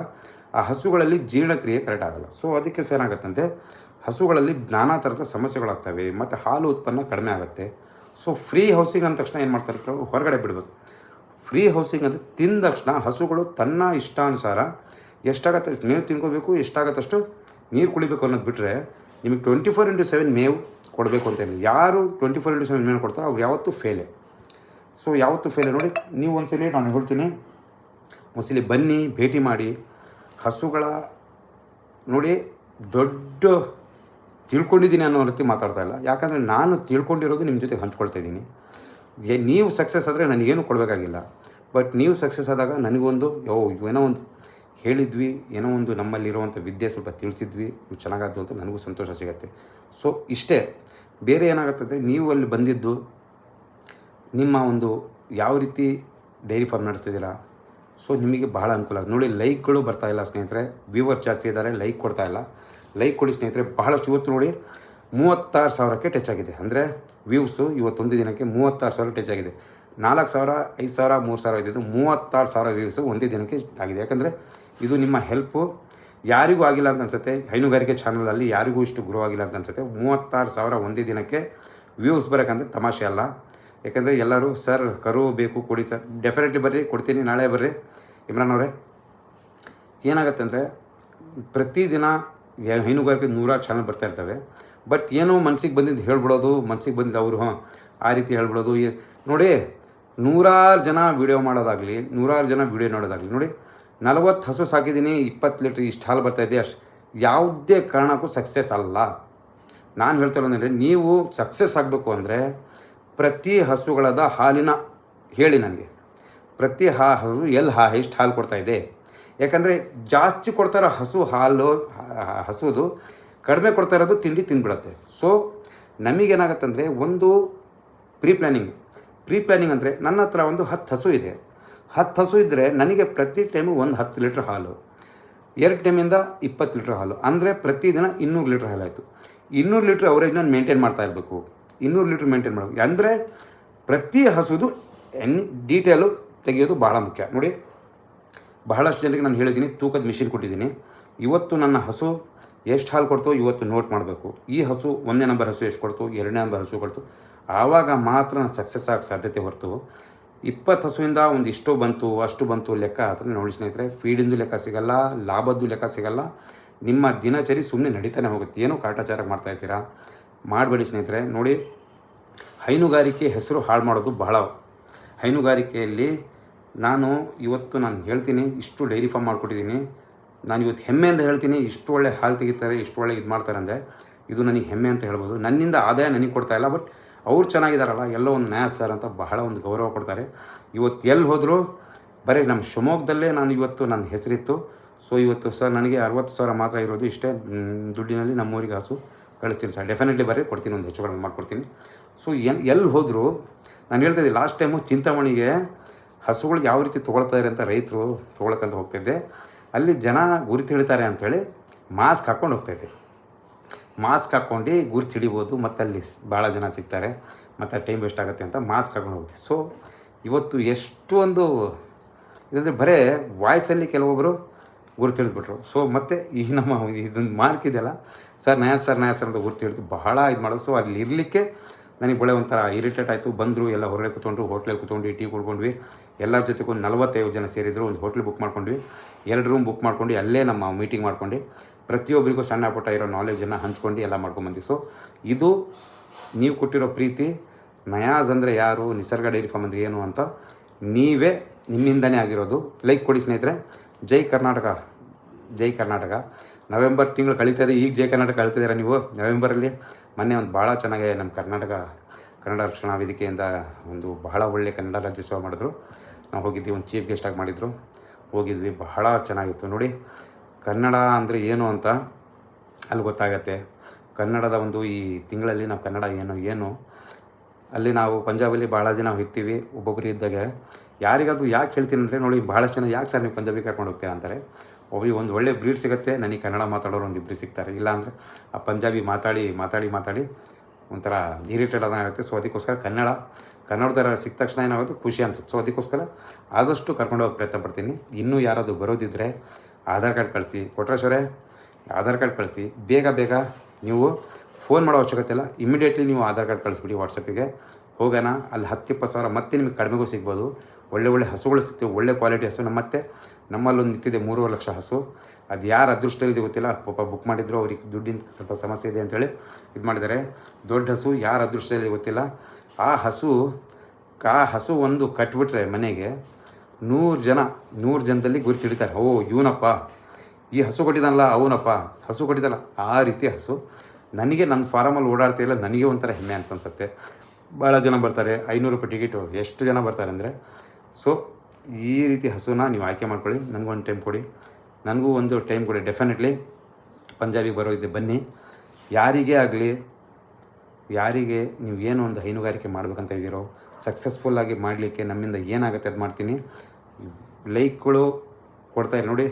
ಆ ಹಸುಗಳಲ್ಲಿ ಜೀರ್ಣಕ್ರಿಯೆ ಕರೆಕ್ಟ್ ಆಗಲ್ಲ. ಸೊ ಅದಕ್ಕೆ ಏನಾಗುತ್ತಂತೆ? ಹಸುಗಳಲ್ಲಿ ನಾನಾ ಥರದ ಸಮಸ್ಯೆಗಳಾಗ್ತವೆ, ಮತ್ತು ಹಾಲು ಉತ್ಪನ್ನ ಕಡಿಮೆ ಆಗುತ್ತೆ. ಸೊ ಫ್ರೀ ಹೌಸಿಂಗ್ ಅಂದ ತಕ್ಷಣ ಏನು ಮಾಡ್ತಾರೆ ಹೊರಗಡೆ ಬಿಡ್ಬೇಕು. ಫ್ರೀ ಹೌಸಿಂಗ್ ಅಂದರೆ ತಿಂದ ತಕ್ಷಣ ಹಸುಗಳು ತನ್ನ ಇಷ್ಟಾನುಸಾರ ಎಷ್ಟಾಗತ್ತೆ ನೀರು ತಿನ್ಕೋಬೇಕು, ಎಷ್ಟಾಗತ್ತಷ್ಟು ನೀರು ಕುಡಿಬೇಕು ಅನ್ನೋದು ಬಿಟ್ಟರೆ ನಿಮಗೆ ಟ್ವೆಂಟಿ ಫೋರ್ ಇಂಟು ಸೆವೆನ್ ಮೇವು ಕೊಡಬೇಕು ಅಂತ ಹೇಳಿ ಯಾರು ಟ್ವೆಂಟಿ ಫೋರ್ ಇಂಟು ಸೆವೆನ್ ಮೇಲೆ ಕೊಡ್ತಾರೋ ಅವ್ರು ಯಾವತ್ತೂ ಫೇಲೆ ಸೊ ಯಾವತ್ತೂ ಫೇಲೆ ನೋಡಿ, ನೀವು ಒಂದ್ಸಲಿ ನಾನು ಹೇಳ್ತೀನಿ. ಒಂದ್ಸಲಿ ಬನ್ನಿ, ಭೇಟಿ ಮಾಡಿ. ಹಸುಗಳ, ನೋಡಿ, ದೊಡ್ಡ ತಿಳ್ಕೊಂಡಿದ್ದೀನಿ ಅನ್ನೋ ರೀತಿ ಮಾತಾಡ್ತಾ ಇಲ್ಲ. ಯಾಕಂದರೆ ನಾನು ತಿಳ್ಕೊಂಡಿರೋದು ನಿಮ್ಮ ಜೊತೆ ಹಂಚ್ಕೊಳ್ತಾ ಇದ್ದೀನಿ. ನೀವು ಸಕ್ಸಸ್ ಆದರೆ ನನಗೇನು ಕೊಡಬೇಕಾಗಿಲ್ಲ. ಬಟ್ ನೀವು ಸಕ್ಸಸ್ ಆದಾಗ ನನಗೊಂದು, ಯೋ, ಏನೋ ಒಂದು ಹೇಳಿದ್ವಿ, ಏನೋ ಒಂದು ನಮ್ಮಲ್ಲಿರುವಂಥ ವಿದ್ಯೆ ಸ್ವಲ್ಪ ತಿಳಿಸಿದ್ವಿ, ಇವು ಚೆನ್ನಾಗಾದ್ದು ಅಂತ ನನಗೂ ಸಂತೋಷ ಸಿಗುತ್ತೆ. ಸೊ ಇಷ್ಟೇ, ಬೇರೆ ಏನಾಗುತ್ತೆ ಅಂದರೆ ನೀವು ಅಲ್ಲಿ ಬಂದಿದ್ದು, ನಿಮ್ಮ ಒಂದು ಯಾವ ರೀತಿ ಡೈರಿ ಫಾರ್ಮ್ ನಡೆಸ್ತಿದ್ದೀರಾ? ಸೊ ನಿಮಗೆ ಬಹಳ ಅನುಕೂಲ ನೋಡಿ, ಲೈಕ್ಗಳು ಬರ್ತಾ ಇಲ್ಲ ಸ್ನೇಹಿತರೆ, ವ್ಯೂವರ್ ಜಾಸ್ತಿ ಇದ್ದಾರೆ, ಲೈಕ್ ಕೊಡ್ತಾಯಿಲ್ಲ ಲೈಕ್ ಕೊಡಿ ಸ್ನೇಹಿತರೆ, ಬಹಳಷ್ಟು ಇವತ್ತು ನೋಡಿ, ಮೂವತ್ತಾರು ಸಾವಿರಕ್ಕೆ ಟಚ್ ಆಗಿದೆ. ಅಂದರೆ ವ್ಯೂವ್ಸು ಇವತ್ತೊಂದು ದಿನಕ್ಕೆ ಮೂವತ್ತಾರು ಸಾವಿರ ಟಚ್ ಆಗಿದೆ. ನಾಲ್ಕು ಸಾವಿರ, ಐದು ಸಾವಿರ, ಮೂರು ಸಾವಿರ ಇದ್ದಿದ್ದು ಮೂವತ್ತಾರು ಸಾವಿರ ವ್ಯೂವ್ಸು ಒಂದೇ ದಿನಕ್ಕೆ ಆಗಿದೆ. ಯಾಕಂದರೆ ಇದು ನಿಮ್ಮ ಹೆಲ್ಪು. ಯಾರಿಗೂ ಆಗಿಲ್ಲ ಅಂತ ಅನ್ಸುತ್ತೆ. ಹೈನುಗಾರಿಕೆ ಚಾನಲಲ್ಲಿ ಯಾರಿಗೂ ಇಷ್ಟು ಗ್ರೋ ಆಗಿಲ್ಲ ಅಂತ ಅನ್ಸುತ್ತೆ. ಮೂವತ್ತಾರು ಸಾವಿರ ಒಂದೇ ದಿನಕ್ಕೆ ವ್ಯೂಸ್ ಬರೋಕ್ಕಂದ್ರೆ ತಮಾಷೆ ಅಲ್ಲ. ಯಾಕಂದರೆ ಎಲ್ಲರೂ, ಸರ್, ಕರು ಬೇಕು, ಕೊಡಿ ಸರ್. ಡೆಫಿನೆಟ್ಲಿ ಬರ್ರಿ, ಕೊಡ್ತೀನಿ, ನಾಳೆ ಬರ್ರಿ. ಇಮ್ರಾನ್ ಅವರೇ, ಏನಾಗುತ್ತೆ ಅಂದರೆ ಪ್ರತಿದಿನ ಹೈನುಗಾರಿಕೆ ನೂರಾರು ಚಾನಲ್ ಬರ್ತಾ ಇರ್ತವೆ. ಬಟ್ ಏನೋ ಮನ್ಸಿಗೆ ಬಂದಿದ್ದು ಹೇಳ್ಬಿಡೋದು, ಮನ್ಸಿಗೆ ಬಂದಿದ್ದು ಅವರು, ಹಾಂ, ಆ ರೀತಿ ಹೇಳ್ಬಿಡೋದು. ನೋಡಿ, ನೂರಾರು ಜನ ವೀಡಿಯೋ ಮಾಡೋದಾಗಲಿ, ನೂರಾರು ಜನ ವೀಡಿಯೋ ನೋಡೋದಾಗಲಿ, ನೋಡಿ ನಲವತ್ತು ಹಸು ಸಾಕಿದ್ದೀನಿ, ಇಪ್ಪತ್ತು ಲೀಟ್ರ್ ಇಷ್ಟು ಹಾಲು ಬರ್ತಾಯಿದೆ ಅಷ್ಟು ಯಾವುದೇ ಕಾರಣಕ್ಕೂ ಸಕ್ಸಸ್ ಅಲ್ಲ. ನಾನು ಹೇಳ್ತಿರೋದಂದರೆ ನೀವು ಸಕ್ಸಸ್ ಆಗಬೇಕು ಅಂದರೆ ಪ್ರತಿ ಹಸುಗಳದ ಹಾಲಿನ ಹೇಳಿ ನನಗೆ. ಪ್ರತಿ ಹಾ ಹಸು ಎಲ್ಲಿ ಹಾ ಎಷ್ಟು ಹಾಲು ಕೊಡ್ತಾಯಿದೆ ಯಾಕಂದರೆ ಜಾಸ್ತಿ ಕೊಡ್ತಾರೋ ಹಸು ಹಾಲು, ಹಸುದು, ಕಡಿಮೆ ಕೊಡ್ತಾ ಇರೋದು ತಿಂಡಿ ತಿಂದ್ಬಿಡತ್ತೆ. ಸೊ ನಮಗೇನಾಗತ್ತಂದರೆ ಒಂದು ಪ್ರೀ ಪ್ಲ್ಯಾನಿಂಗ್ ಪ್ರೀ ಪ್ಲ್ಯಾನಿಂಗ್ ಅಂದರೆ ನನ್ನ ಹತ್ರ ಒಂದು ಹತ್ತು ಹಸು ಇದೆ. ಹತ್ತು ಹಸು ಇದ್ದರೆ ನನಗೆ ಪ್ರತಿ ಟೈಮು ಒಂದು ಹತ್ತು ಲೀಟ್ರ್ ಹಾಲು, ಎರಡು ಟೈಮಿಂದ ಇಪ್ಪತ್ತು ಲೀಟ್ರ್ ಹಾಲು. ಅಂದರೆ ಪ್ರತಿದಿನ ಇನ್ನೂರು ಲೀಟ್ರ್ ಹಾಲಾಯಿತು. ಇನ್ನೂರು ಲೀಟ್ರ್ ಅವರೇಜ್ ನಾನು ಮೇಂಟೈನ್ ಮಾಡ್ತಾ ಇರಬೇಕು. ಇನ್ನೂರು ಲೀಟ್ರ್ ಮೇಂಟೈನ್ ಮಾಡಬೇಕು. ಅಂದರೆ ಪ್ರತಿ ಹಸುದು ಎನ್ ಡೀಟೇಲು ತೆಗೆಯೋದು ಭಾಳ ಮುಖ್ಯ. ನೋಡಿ, ಬಹಳಷ್ಟು ಜನರಿಗೆ ನಾನು ಹೇಳಿದ್ದೀನಿ, ತೂಕದ ಮಿಷಿನ್ ಕೊಟ್ಟಿದ್ದೀನಿ. ಇವತ್ತು ನನ್ನ ಹಸು ಎಷ್ಟು ಹಾಲು ಕೊಡ್ತೋ ಇವತ್ತು ನೋಟ್ ಮಾಡಬೇಕು. ಈ ಹಸು ಒಂದನೇ ನಂಬರ್ ಹಸು ಎಷ್ಟು ಕೊಡ್ತು, ಎರಡನೇ ನಂಬರ್ ಹಸು ಕೊಡ್ತು. ಆವಾಗ ಮಾತ್ರ ನಾನು ಸಕ್ಸಸ್ ಆಗೋ ಸಾಧ್ಯತೆ ಹೊರತು ಇಪ್ಪತ್ತು ಹಸುವಿಂದ ಒಂದು ಇಷ್ಟು ಬಂತು, ಅಷ್ಟು ಬಂತು ಲೆಕ್ಕ ಹತ್ರ ನೋಡಿ ಸ್ನೇಹಿತರೆ, ಫೀಡಿಂದು ಲೆಕ್ಕ ಸಿಗಲ್ಲ, ಲಾಭದ್ದು ಲೆಕ್ಕ ಸಿಗಲ್ಲ. ನಿಮ್ಮ ದಿನಚರಿ ಸುಮ್ಮನೆ ನಡೀತಾನೆ ಹೋಗುತ್ತೆ. ಏನೋ ಕಾಟಾಚಾರ ಮಾಡ್ತಾ ಇದ್ದೀರಾ? ಮಾಡಬೇಡಿ ಸ್ನೇಹಿತರೆ. ನೋಡಿ, ಹೈನುಗಾರಿಕೆ ಹೆಸರು ಹಾಳು ಮಾಡೋದು ಬಹಳ ಹೈನುಗಾರಿಕೆಯಲ್ಲಿ ನಾನು ಇವತ್ತು ನಾನು ಹೇಳ್ತೀನಿ, ಇಷ್ಟು ಡೈರಿ ಫಾರ್ಮ್ ಮಾಡಿಕೊಟ್ಟಿದ್ದೀನಿ. ನಾನು ಇವತ್ತು ಹೆಮ್ಮೆಯಿಂದ ಹೇಳ್ತೀನಿ, ಇಷ್ಟು ಒಳ್ಳೆ ಹಾಲು ತೆಗಿತಾರೆ, ಇಷ್ಟು ಒಳ್ಳೆ ಇದು ಮಾಡ್ತಾರೆ ಅಂದರೆ ಇದು ನನಗೆ ಹೆಮ್ಮೆ ಅಂತ ಹೇಳ್ಬೋದು. ನನ್ನಿಂದ ಆದಾಯ ನನಗೆ ಕೊಡ್ತಾ ಇಲ್ಲ, ಬಟ್ ಅವ್ರು ಚೆನ್ನಾಗಿದ್ದಾರಲ್ಲ ಎಲ್ಲೋ ಒಂದು ನ್ಯಾಯ ಸರ್ ಅಂತ ಬಹಳ ಒಂದು ಗೌರವ ಕೊಡ್ತಾರೆ. ಇವತ್ತು ಎಲ್ಲಿ ಹೋದರೂ, ಬರೀ ನಮ್ಮ ಶಿವಮೊಗ್ಗದಲ್ಲೇ ನಾನು ಇವತ್ತು ನನ್ನ ಹೆಸರಿತ್ತು. ಸೊ ಇವತ್ತು ಸರ್ ನನಗೆ ಅರವತ್ತು ಸಾವಿರ ಮಾತ್ರ ಇರೋದು, ಇಷ್ಟೇ ದುಡ್ಡಿನಲ್ಲಿ ನಮ್ಮೂರಿಗೆ ಹಸು ಕಳಿಸ್ತೀನಿ ಸರ್ ಡೆಫಿನೆಟ್ಲಿ ಬರೀ ಕೊಡ್ತೀನಿ, ಒಂದು ಹೆಚ್ಚು ಕಡಿಮೆ ಮಾಡಿಕೊಡ್ತೀನಿ. ಸೊ ಎನ್ ಎಲ್ಲಿ ಹೋದರೂ, ನಾನು ಹೇಳ್ತಾ ಇದ್ದೆ ಲಾಸ್ಟ್ ಟೈಮು ಚಿಂತಾಮಣಿಗೆ ಹಸುಗಳು ಯಾವ ರೀತಿ ತೊಗೊಳ್ತಾರೆ ಅಂತ ರೈತರು ತೊಗೊಳಕ್ಕಂತ ಹೋಗ್ತಿದ್ದೆ ಅಲ್ಲಿ ಜನ ಗುರುತು ಹೇಳ್ತಾರೆ ಅಂಥೇಳಿ ಮಾಸ್ಕ್ ಹಾಕ್ಕೊಂಡು ಹೋಗ್ತಾಯಿದ್ದೆ ಮಾಸ್ಕ್ ಹಾಕ್ಕೊಂಡು ಗುರ್ತು ಹಿಡಿಬೋದು, ಮತ್ತು ಅಲ್ಲಿ ಭಾಳ ಜನ ಸಿಗ್ತಾರೆ, ಮತ್ತು ಟೈಮ್ ವೇಸ್ಟ್ ಆಗುತ್ತೆ ಅಂತ ಮಾಸ್ಕ್ ಹಾಕೊಂಡು ಹೋಗ್ತೀವಿ ಸೊ ಇವತ್ತು ಎಷ್ಟು ಒಂದು ಇದಂದರೆ ಬರೇ ವಾಯ್ಸಲ್ಲಿ ಕೆಲವೊಬ್ಬರು ಗುರುತು ಹಿಡಿದ್ಬಿಟ್ರು. ಸೊ ಮತ್ತು ಈ ನಮ್ಮ ಇದೊಂದು ಮಾರ್ಕ್ ಇದೆಯಲ್ಲ, ಸರ್ ನಯಾ ಸರ್ ನಯಾ ಸರ್ ಅಂತ ಗುರುತು ಹಿಡಿದು ಬಹಳ ಇದು ಮಾಡೋದು. ಸೊ ಅಲ್ಲಿ ಇರಲಿಕ್ಕೆ ನನಗೆ ಒಳ್ಳೆ ಒಂಥರ ಇರಿಟೇಟ್ ಆಯಿತು. ಬಂದರು, ಎಲ್ಲ ಹೊರಗಡೆ ಕೂತ್ಕೊಂಡ್ರು ಹೋಟ್ಲಲ್ಲಿ ಕೂತ್ಕೊಂಡು ಟೀ ಕುಡ್ಕೊಂಡ್ವಿ. ಎಲ್ಲರ ಜೊತೆಗೆ ಒಂದು ನಲವತ್ತೈದು ಜನ ಸೇರಿದ್ರು. ಒಂದು ಹೋಟ್ಲ್ ಬುಕ್ ಮಾಡ್ಕೊಂಡ್ವಿ. ಎರಡು ರೂಮ್ ಬುಕ್ ಮಾಡ್ಕೊಂಡು, ಅಲ್ಲೇ ನಮ್ಮ ಮೀಟಿಂಗ್ ಮಾಡ್ಕೊಂಡು ಪ್ರತಿಯೊಬ್ಬರಿಗೂ ಸಣ್ಣ ಪುಟ್ಟ ಇರೋ ನಾಲೆಜನ್ನು ಹಂಚ್ಕೊಂಡು ಎಲ್ಲ ಮಾಡ್ಕೊಂಬಂದಿ ಸೊ ಇದು ನೀವು ಕೊಟ್ಟಿರೋ ಪ್ರೀತಿ, ನಯಾಜ್ ಅಂದರೆ ಯಾರು, ನಿಸರ್ಗ ಡೈರಿ ಫಾರ್ಮ್ ಅಂದರೆ ಏನು ಅಂತ ನೀವೇ ನಿಮ್ಮಿಂದನೇ ಆಗಿರೋದು. ಲೈಕ್ ಕೊಡಿ ಸ್ನೇಹಿತರೆ, ಜೈ ಕರ್ನಾಟಕ ಜೈ ಕರ್ನಾಟಕ. ನವೆಂಬರ್ ತಿಂಗಳು ಕಳೀತಾ ಇದೆ, ಈಗ ಜೈ ಕರ್ನಾಟಕ ಕಳೀತಿದ್ದೀರಾ ನೀವು? ನವೆಂಬರಲ್ಲಿ ಮೊನ್ನೆ ಒಂದು ಭಾಳ ಚೆನ್ನಾಗಿ ನಮ್ಮ ಕರ್ನಾಟಕ, ಕನ್ನಡ ರಕ್ಷಣಾ ವೇದಿಕೆಯಿಂದ ಒಂದು ಬಹಳ ಒಳ್ಳೆಯ ಕನ್ನಡ ರಾಜ್ಯೋತ್ಸವ ಮಾಡಿದ್ರು. ನಾವು ಹೋಗಿದ್ವಿ, ಒಂದು ಚೀಫ್ ಗೆಸ್ಟಾಗಿ ಮಾಡಿದರು. ಹೋಗಿದ್ವಿ ಬಹಳ ಚೆನ್ನಾಗಿತ್ತು. ನೋಡಿ ಕನ್ನಡ ಅಂದರೆ ಏನು ಅಂತ ಅಲ್ಲಿ ಗೊತ್ತಾಗತ್ತೆ. ಕನ್ನಡದ ಒಂದು ಈ ತಿಂಗಳಲ್ಲಿ ನಾವು ಕನ್ನಡ ಏನು ಏನು? ಅಲ್ಲಿ ನಾವು ಪಂಜಾಬಲ್ಲಿ ಭಾಳ ಜನ ಹೋಗ್ತೀವಿ ಒಬ್ಬೊಬ್ಬರು ಇದ್ದಾಗ. ಯಾರಿಗಾದ್ರು ಯಾಕೆ ಹೇಳ್ತೀನಿ ಅಂದರೆ ನೋಡಿ ಭಾಳಷ್ಟು ಜನ ಯಾಕೆ ಸರ್ ನೀವು ಪಂಜಾಬಿ ಕರ್ಕೊಂಡು ಹೋಗ್ತೀರಾ ಅಂತಾರೆ. ಒಬ್ಬರಿಗೆ ಒಂದು ಒಳ್ಳೆ ಬ್ರೀಡ್ ಸಿಗುತ್ತೆ, ನನಗೆ ಕನ್ನಡ ಮಾತಾಡೋರು ಒಂದು ಇಬ್ಬರು ಸಿಗ್ತಾರೆ. ಇಲ್ಲಾಂದರೆ ಆ ಪಂಜಾಬಿ ಮಾತಾಡಿ ಮಾತಾಡಿ ಮಾತಾಡಿ ಒಂಥರ ಇರಿಟೇಟ್ ಆಗುತ್ತೆ. ಸೊ ಅದಕ್ಕೋಸ್ಕರ ಕನ್ನಡ ಕನ್ನಡದರ ಸಿಕ್ಕ ತಕ್ಷಣ ಏನಾಗುತ್ತೆ, ಖುಷಿ ಅನ್ಸುತ್ತೆ. ಸೊ ಅದಕ್ಕೋಸ್ಕರ ಆದಷ್ಟು ಕರ್ಕೊಂಡು ಹೋಗಿ ಪ್ರಯತ್ನ ಪಡ್ತೀನಿ. ಇನ್ನೂ ಯಾರಾದರೂ ಬರೋದಿದ್ದರೆ ಆಧಾರ್ ಕಾರ್ಡ್ ಕಳಿಸಿ ಕೊಟ್ರೇಶ್ವರೇ ಆಧಾರ್ ಕಾರ್ಡ್ ಕಳಿಸಿ, ಬೇಗ ಬೇಗ ನೀವು ಫೋನ್ ಮಾಡೋ ಅವಶ್ಯಕತೆ ಇಲ್ಲ. ಇಮಿಡಿಯೇಟ್ಲಿ ನೀವು ಆಧಾರ್ ಕಾರ್ಡ್ ಕಳಿಸ್ಬಿಡಿ ವಾಟ್ಸಪ್ಪಿಗೆ. ಹೋಗೋಣ, ಅಲ್ಲಿ ಹತ್ತು ಇಪ್ಪತ್ತು ಸಾವಿರ ಮತ್ತೆ ನಿಮಗೆ ಕಡಿಮೆಗೂ ಸಿಗ್ಬೋದು. ಒಳ್ಳೆ ಒಳ್ಳೆ ಹಸುಗಳು ಸಿಗ್ತವೆ, ಒಳ್ಳೆ ಕ್ವಾಲಿಟಿ ಹಸು. ನಮ್ಮ ಮತ್ತೆ ನಮ್ಮಲ್ಲೊಂದು ನಿಂತಿದೆ ಮೂರುವರೆ ಲಕ್ಷ ಹಸು. ಅದು ಯಾರು ಅದೃಷ್ಟವಿದೆ ಗೊತ್ತಿಲ್ಲ. ಪಾಪ ಬುಕ್ ಮಾಡಿದ್ರು, ಅವ್ರಿಗೆ ದುಡ್ಡಿನ ಸ್ವಲ್ಪ ಸಮಸ್ಯೆ ಇದೆ ಅಂತೇಳಿ ಇದು ಮಾಡಿದ್ದಾರೆ. ದೊಡ್ಡ ಹಸು ಯಾರು ಅದೃಷ್ಟದಲ್ಲಿ ಗೊತ್ತಿಲ್ಲ. ಆ ಹಸು ಆ ಹಸು ಒಂದು ಕಟ್ಬಿಟ್ರೆ ಮನೆಗೆ ನೂರು ಜನ, ನೂರು ಜನದಲ್ಲಿ ಗುರುತು ಹಿಡಿತಾರೆ ಓ, ಇವನಪ್ಪ. ಈ ಹಸು ಕೊಟ್ಟಿದ್ದಾನಲ್ಲ ಅವನಪ್ಪ. ಹಸು ಕೊಟ್ಟಿದ್ದಲ್ಲ ಆ ರೀತಿ ಹಸು. ನನಗೆ ನನ್ನ ಫಾರಮಲ್ಲಿ ಓಡಾಡ್ತಾ ಇಲ್ಲ, ನನಗೆ ಒಂಥರ ಹೆಮ್ಮೆ ಅಂತ ಅನ್ಸುತ್ತೆ. ಭಾಳ ಜನ ಬರ್ತಾರೆ, ಐನೂರು ರೂಪಾಯಿ ಟಿಕೆಟು ಎಷ್ಟು ಜನ ಬರ್ತಾರೆ ಅಂದರೆ, ಸೊ, ಈ ರೀತಿ ಹಸುನ ನೀವು ಆಯ್ಕೆ ಮಾಡ್ಕೊಳ್ಳಿ. ನನಗೂ ಒಂದು ಟೈಮ್ ಕೊಡಿ. ನನಗೂ ಒಂದು ಟೈಮ್ ಕೊಡಿ. ಡೆಫಿನೆಟ್ಲಿ ಪಂಜಾಬಿಗೆ ಬರೋ ಇದೆ ಬನ್ನಿ. ಯಾರಿಗೇ ಆಗಲಿ ಯಾರಿಗೆ ನೀವು ಏನು ಒಂದು ಹೈನುಗಾರಿಕೆ ಮಾಡಬೇಕಂತ ಇದ್ದೀರೋ ಸಕ್ಸಸ್ಫುಲ್ಲಾಗಿ ಮಾಡಲಿಕ್ಕೆ ನಮ್ಮಿಂದ ಏನಾಗುತ್ತೆ ಅದು ಮಾಡ್ತೀನಿ. ಲೈಕ್ಗಳು ಕೊಡ್ತಾಯಿರಿ ನೋಡಿ,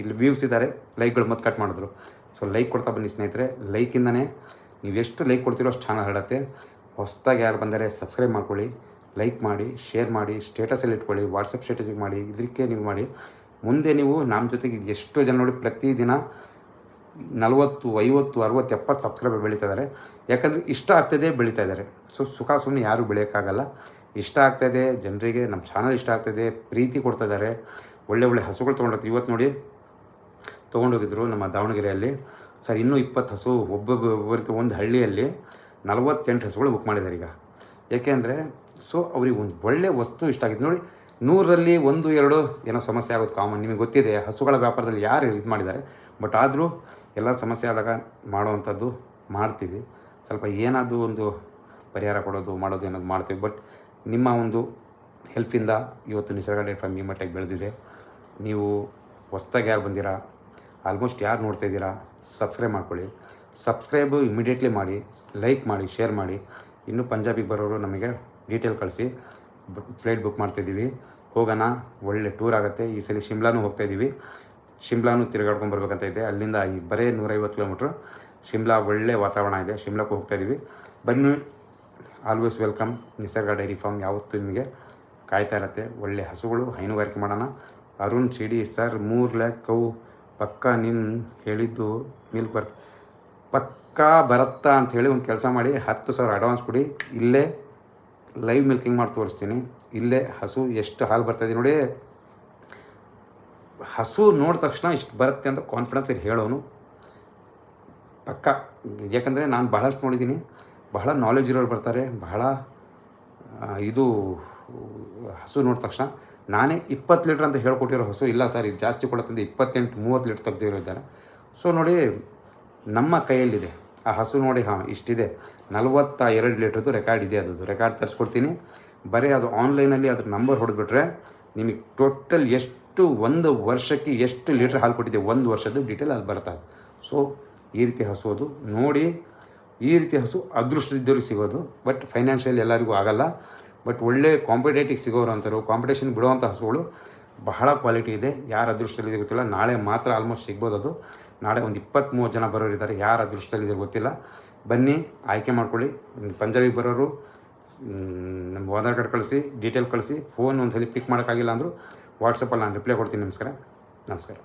ಇಲ್ಲಿ ವ್ಯೂಸ್ ಇದ್ದಾರೆ, ಲೈಕ್ಗಳು ಮತ್ತೆ ಕಟ್ ಮಾಡಿದ್ರು. ಸೊ ಲೈಕ್ ಕೊಡ್ತಾ ಬನ್ನಿ ಸ್ನೇಹಿತರೆ ಲೈಕಿಂದನೇ ನೀವು ಎಷ್ಟು ಲೈಕ್ ಕೊಡ್ತೀರೋ ಅಷ್ಟು ಚಾನಲ್ ಹರಡುತ್ತೆ. ಹೊಸ್ದಾಗಿ ಯಾರು ಬಂದರೆ ಸಬ್ಸ್ಕ್ರೈಬ್ ಮಾಡ್ಕೊಳ್ಳಿ ಲೈಕ್ ಮಾಡಿ ಶೇರ್ ಮಾಡಿ ಸ್ಟೇಟಸಲ್ಲಿ ಇಟ್ಕೊಳ್ಳಿ ವಾಟ್ಸಪ್ ಸ್ಟೇಟಸಿಗೆ ಮಾಡಿ ಇದಕ್ಕೆ ನೀವು ಮಾಡಿ. ಮುಂದೆ ನೀವು ನಮ್ಮ ಜೊತೆಗೆ ಎಷ್ಟು ಜನ ನೋಡಿ ಪ್ರತಿದಿನ ನಲವತ್ತು, ಐವತ್ತು, ಅರುವತ್ತು, ಎಪ್ಪತ್ತು ಸಬ್ಸ್ಕ್ರೈಬರ್ ಬೆಳೀತಾ ಇದ್ದಾರೆ ಯಾಕಂದರೆ ಇಷ್ಟ ಆಗ್ತದೆ ಬೆಳೀತಾ ಇದ್ದಾರೆ. ಸೊ ಸುಖ ಸುಮ್ಮನೆ ಯಾರೂ ಬೆಳೆಯೋಕ್ಕಾಗಲ್ಲ. ಇಷ್ಟ ಆಗ್ತಾಯಿದೆ ಜನರಿಗೆ, ನಮ್ಮ ಚಾನಲ್ ಇಷ್ಟ ಆಗ್ತಾಯಿದೆ ಪ್ರೀತಿ ಕೊಡ್ತಾ ಇದ್ದಾರೆ. ಒಳ್ಳೆ ಒಳ್ಳೆ ಹಸುಗಳು ತೊಗೊಂಡಿರ್ತೀವಿ ಇವತ್ತು ನೋಡಿ, ತೊಗೊಂಡೋಗಿದ್ರು ನಮ್ಮ ದಾವಣಗೆರೆಯಲ್ಲಿ. ಸರ್, ಇನ್ನೂ ಇಪ್ಪತ್ತು ಹಸು ಒಬ್ಬೊಬ್ಬರಿತು ಒಂದು ಹಳ್ಳಿಯಲ್ಲಿ ನಲವತ್ತೆಂಟು ಹಸುಗಳು ಬುಕ್ ಮಾಡಿದ್ದಾರೆ ಈಗ. ಯಾಕೆಂದರೆ ಸೊ, ಅವ್ರಿಗೆ ಒಂದು ಒಳ್ಳೆ ವಸ್ತು ಇಷ್ಟ ಆಗಿದೆ. ನೋಡಿ, ನೂರರಲ್ಲಿ ಒಂದು, ಎರಡು ಏನೋ ಸಮಸ್ಯೆ ಆಗೋದು ಕಾಮನ್ ನಿಮಗೆ ಗೊತ್ತಿದೆ, ಹಸುಗಳ ವ್ಯಾಪಾರದಲ್ಲಿ ಯಾರು ಇದು ಮಾಡಿದ್ದಾರೆ. ಬಟ್ ಆದರೂ ಎಲ್ಲ ಸಮಸ್ಯೆ ಆದಾಗ ಮಾಡುವಂಥದ್ದು ಮಾಡ್ತೀವಿ. ಸ್ವಲ್ಪ ಏನಾದರೂ ಒಂದು ಪರಿಹಾರ ಕೊಡೋದು, ಮಾಡೋದು ಏನಾದ್ರು ಮಾಡ್ತೀವಿ. ಬಟ್ ನಿಮ್ಮ ಒಂದು ಹೆಲ್ಪಿಂದ ಇವತ್ತು ನಿಸರ್ಗಡೆ ಡೈರಿ ಈ ಮಟ್ಟಿಗೆ ಬೆಳೆದಿದೆ. ನೀವು ಹೊಸ್ದಾಗಿ ಯಾರು ಬಂದಿರಾ ಆಲ್ಮೋಸ್ಟ್ ಯಾರು ನೋಡ್ತಾ ಇದ್ದೀರಾ ಸಬ್ಸ್ಕ್ರೈಬ್ ಮಾಡ್ಕೊಳ್ಳಿ. ಸಬ್ಸ್ಕ್ರೈಬು ಇಮಿಡಿಯೇಟ್ಲಿ ಮಾಡಿ ಲೈಕ್ ಮಾಡಿ ಶೇರ್ ಮಾಡಿ. ಇನ್ನೂ ಪಂಜಾಬಿಗೆ ಬರೋರು ನಮಗೆ ಡೀಟೇಲ್ ಕಳಿಸಿ. ಫ್ಲೈಟ್ ಬುಕ್ ಮಾಡ್ತಾಯಿದ್ದೀವಿ ಹೋಗೋಣ, ಒಳ್ಳೆ ಟೂರ್ ಆಗುತ್ತೆ. ಈ ಸಲ ಶಿಮ್ಲಾನು ಹೋಗ್ತಾಯಿದ್ದೀವಿ ಶಿಮ್ಲಾನು ತಿರುಗಾಡ್ಕೊಂಡು ಬರ್ಬೇಕಂತ ಇದೆ. ಅಲ್ಲಿಂದ ಈ ಬರೇ ನೂರೈವತ್ತು ಕಿಲೋಮೀಟ್ರ್ ಶಿಮ್ಲಾ ಒಳ್ಳೆ ವಾತಾವರಣ ಇದೆ. ಶಿಮ್ಲಾಕ್ಕೆ ಹೋಗ್ತಾಯಿದ್ದೀವಿ ಬನ್ನಿ. Always welcome Nisarga dairy farm ಯಾವತ್ತೂ ನಿಮಗೆ ಕಾಯ್ತಾ ಇರತ್ತೆ. ಒಳ್ಳೆ ಹಸುಗಳು, ಹೈನುಗಾರಿಕೆ ಮಾಡೋಣ. ಅರುಣ್ ಚಿಡಿ ಸರ್ ಮೂರು ಲ್ಯಾಕ್ ಕೌ, ಪಕ್ಕ ನಿಮ್ಮ ಹೇಳಿದ್ದು ಮಿಲ್ಕ್ ಬರ್ತ. ಪಕ್ಕಾ ಬರುತ್ತಾ ಅಂಥೇಳಿ ಒಂದು ಕೆಲಸ ಮಾಡಿ ಹತ್ತು ಸಾವಿರ ಅಡ್ವಾನ್ಸ್ ಕೊಡಿ. ಇಲ್ಲೇ ಲೈವ್ ಮಿಲ್ಕಿಂಗ್ ಮಾಡಿ ತೋರಿಸ್ತೀನಿ. ಇಲ್ಲೇ ಹಸು ಎಷ್ಟು ಹಾಲು ಬರ್ತಾಯಿದೆ ನೋಡಿ. ಹಸು ನೋಡಿದ ತಕ್ಷಣ ಇಷ್ಟು ಬರುತ್ತೆ ಅಂತ ಕಾನ್ಫಿಡೆನ್ಸಲ್ಲಿ ಹೇಳೋನು. ಪಕ್ಕ, ಯಾಕಂದರೆ ನಾನು ಬಹಳಷ್ಟು ನೋಡಿದ್ದೀನಿ. ಬಹಳ ನಾಲೆಜ್ ಇರೋರು ಬರ್ತಾರೆ. ಬಹಳ ಇದು, ಹಸು ನೋಡಿದ ತಕ್ಷಣ. ನಾನೇ ಇಪ್ಪತ್ತು ಲೀಟ್ರ್ ಅಂತ ಹೇಳ್ಕೊಟ್ಟಿರೋ ಹಸು, ಇಲ್ಲ ಸರ್, ಇದು ಜಾಸ್ತಿ ಕೊಡುತ್ತಂದ್ರೆ ಇಪ್ಪತ್ತೆಂಟು, ಮೂವತ್ತು ಲೀಟ್ರ್ ತೆಗ್ದಿರೋ ಇದ್ದಾರೆ. ಸೊ ನೋಡಿ, ನಮ್ಮ ಕೈಯಲ್ಲಿದೆ. ಆ ಹಸು ನೋಡಿ, ಹಾಂ, ಇಷ್ಟಿದೆ. ನಲವತ್ತ ಎರಡು ಲೀಟ್ರದ್ದು ರೆಕಾರ್ಡ್ ಇದೆ ಅದು ರೆಕಾರ್ಡ್ ತರಿಸ್ಕೊಡ್ತೀನಿ. ಬರೀ ಅದು ಆನ್ಲೈನಲ್ಲಿ ಅದ್ರ ನಂಬರ್ ಹೊಡೆದ್ಬಿಟ್ರೆ ನಿಮಗೆ ಟೋಟಲ್ ಎಷ್ಟು ಒಂದು ವರ್ಷಕ್ಕೆ ಎಷ್ಟು ಲೀಟ್ರ್ ಹಾಲು ಕೊಟ್ಟಿದೆ ಒಂದು ವರ್ಷದ್ದು ಡೀಟೇಲ್ ಅಲ್ಲಿ ಬರ್ತದೆ ಸೊ ಈ ರೀತಿ ಹಸು ಅದು ನೋಡಿ, ಈ ರೀತಿ ಹಸು ಅದೃಷ್ಟದಿದ್ದವ್ರಿಗೆ ಸಿಗೋದು. ಬಟ್ ಫೈನಾನ್ಷಿಯಲ್ ಎಲ್ಲರಿಗೂ ಆಗಲ್ಲ. ಬಟ್ ಒಳ್ಳೆ ಕಾಂಪಿಟೇಟಿವ್ ಸಿಗೋರು ಅಂತಾರೆ ಕಾಂಪಿಟೇಷನ್ ಬಿಡುವಂಥ ಹಸುಗಳು ಬಹಳ ಕ್ವಾಲಿಟಿ ಇದೆ. ಯಾರು ಅದೃಷ್ಟದಲ್ಲಿದೆ ಗೊತ್ತಿಲ್ಲ. ನಾಳೆ ಮಾತ್ರ ಆಲ್ಮೋಸ್ಟ್ ಸಿಗ್ಬೋದು ಅದು. ನಾಳೆ ಒಂದು ಇಪ್ಪತ್ತ್ ಮೂವತ್ತು ಜನ ಬರೋರು ಇದ್ದಾರೆ. ಯಾರು ಅದೃಷ್ಟದಲ್ಲಿದೆ ಗೊತ್ತಿಲ್ಲ. ಬನ್ನಿ, ಆಯ್ಕೆ ಮಾಡ್ಕೊಳ್ಳಿ. ಪಂಜಾಬಿಗೆ ಬರೋರು ನಮ್ಮ ಆಧಾರ್ ಕಾರ್ಡ್ ಕಳಿಸಿ ಡೀಟೇಲ್ ಕಳಿಸಿ. ಫೋನ್ ಒಂದು ಸಲ ಪಿಕ್ ಮಾಡೋಕ್ಕಾಗಿಲ್ಲ ಅಂದರೂ ವಾಟ್ಸಪ್ಪಲ್ಲಿ ನಾನು ರಿಪ್ಲೈ ಕೊಡ್ತೀನಿ ನಮಸ್ಕಾರ ನಮಸ್ಕಾರ